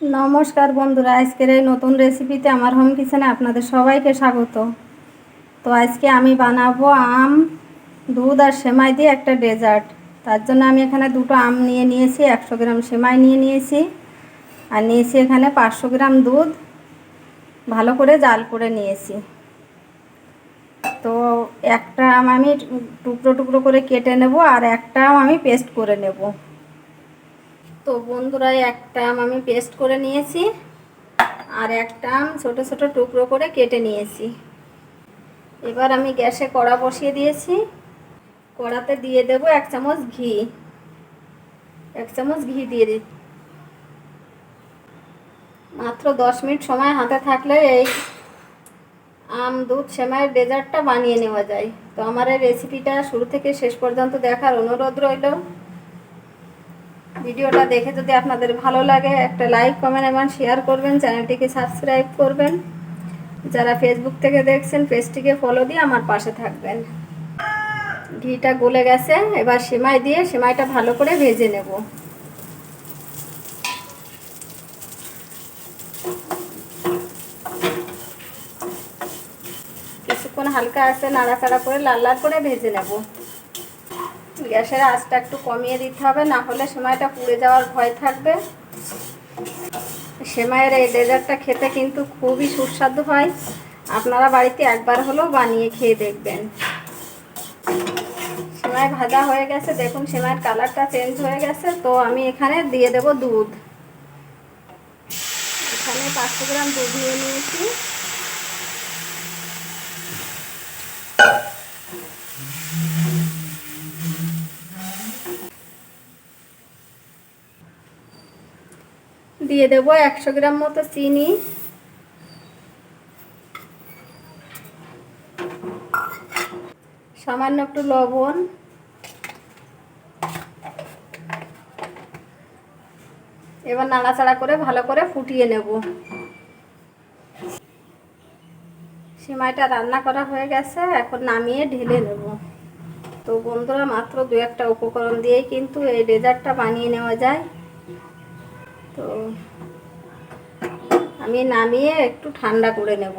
নমস্কার বন্ধুরা, আজকের এই নতুন রেসিপিতে আমার হোম কিচেনে আপনাদের সবাইকে স্বাগত। তো আজকে আমি বানাবো আম, দুধ আর সেমাই দিয়ে একটা ডেজার্ট তার জন্য আমি এখানে দুটো আম নিয়ে নিয়েছি, একশো গ্রাম সেমাই নিয়ে নিয়েছি। আর নিয়েছি এখানে পাঁচশো গ্রাম দুধ, ভালো করে জাল করে নিয়েছি। তো একটা আম আমি টুকরো টুকরো করে কেটে নেব আর একটা আম আমি পেস্ট করে নেব। তো বন্ধুরা একটা আম আমি পেস্ট করে নিয়েছি আর একটা আম ছোটো ছোটো টুকরো করে কেটে নিয়েছি। এবার আমি গ্যাসে কড়া বসিয়ে দিয়েছি। কড়াতে দিয়ে দেব এক চামচ ঘি। এক চামচ ঘি দিয়ে দিই। মাত্র দশ মিনিট সময় হাতে থাকলে এই আম, দুধ, সেমাইয়ের ডেজার্টটা বানিয়ে নেওয়া যায়। তো আমার এই রেসিপিটা শুরু থেকে শেষ পর্যন্ত দেখার অনুরোধ রইল। ভিডিওটা দেখে যদি আপনাদের ভালো লাগে, একটা লাইক কমেন্ট এবং শেয়ার করবেন, চ্যানেলটিকে সাবস্ক্রাইব করবেন। যারা ফেসবুক থেকে দেখছেন পেজটিকে ফলো দিয়ে আমার পাশে থাকবেন। ঘিটা গলে গেছে, এবার সেমাই দিয়ে সেমাইটা ভালো করে ভেজে নেব। কিছুক্ষণ হালকা আছে নাড়াচাড়া করে লাল লাল করে ভেজে নেব। গ্যাসের আঁচটা একটু কমিয়ে দিতে হবে, না হলে সেমাইটা পুড়ে যাওয়ার ভয় থাকবে। সেমাইয়ের এই ডেজার্টটা খেতে কিন্তু খুবই সুস্বাদু হয়। আপনারা বাড়িতে একবার হলেও বানিয়ে খেয়ে দেখবেন। সেমাই ভাজা হয়ে গেছে, দেখুন সেমাইয়ের কালারটা চেঞ্জ হয়ে গেছে, তো আমি এখানে দিয়ে দেব দুধ। এখানে পাঁচশো গ্রাম দুধ নিয়ে নিয়েছি। দিয়ে দেব একশো গ্রাম মতো চিনি। সামান্য একটু লবণ। এবার নাড়াচাড়া করে ভালো করে ফুটিয়ে নেব। সিমাইটা রান্না করা হয়ে গেছে, এখন নামিয়ে ঢেলে নেব। তো বন্ধুরা, মাত্র দু একটা উপকরণ দিয়েই কিন্তু এই ডেজার্টটা বানিয়ে নেওয়া যায়। তো আমি নামিয়ে একটু ঠান্ডা করে নেব।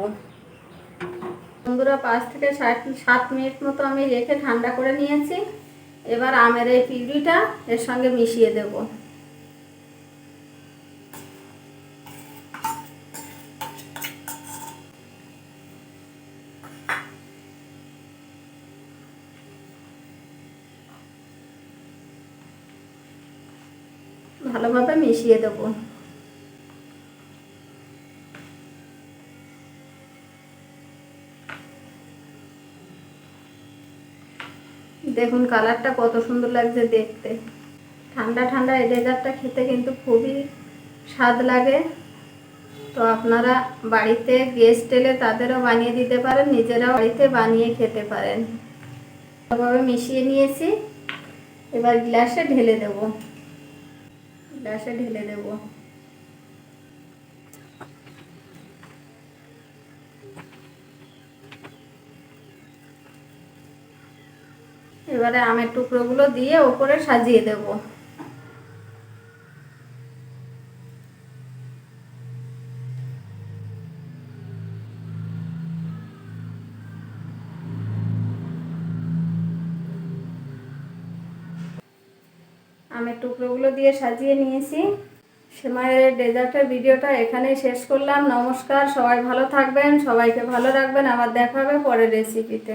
বন্ধুরা, পাঁচ থেকে সাত সাত মিনিট মতো আমি রেখে ঠান্ডা করে নিয়েছি। এবার আমের এই পিউরিটা এর সঙ্গে মিশিয়ে দেব। ভালোভাবে মিশিয়ে দেবো। দেখুন কালারটা কত সুন্দর লাগছে দেখতে। ঠান্ডা ঠান্ডা এই ডেজার্টটা খেতে কিন্তু খুবই স্বাদ লাগে। তো আপনারা বাড়িতে গেস্ট এলে তাদেরও বানিয়ে দিতে পারেন, নিজেরাও বাড়িতে বানিয়ে খেতে পারেন। ভালোভাবে মিশিয়ে নিয়েছি। এবার গ্লাসে ঢেলে দেব। গ্লাসে ঢেলে দেব। এবারে আমের টুকরোগুলো দিয়ে ওপরে সাজিয়ে দেব। আমের টুকরোগুলো দিয়ে সাজিয়ে নিয়েছি। সেমাইয়ের ডেজার্টের ভিডিওটা এখানেই শেষ করলাম। নমস্কার, সবাই ভালো থাকবেন, সবাইকে ভালো রাখবেন। আবার দেখা হবে পরের রেসিপিতে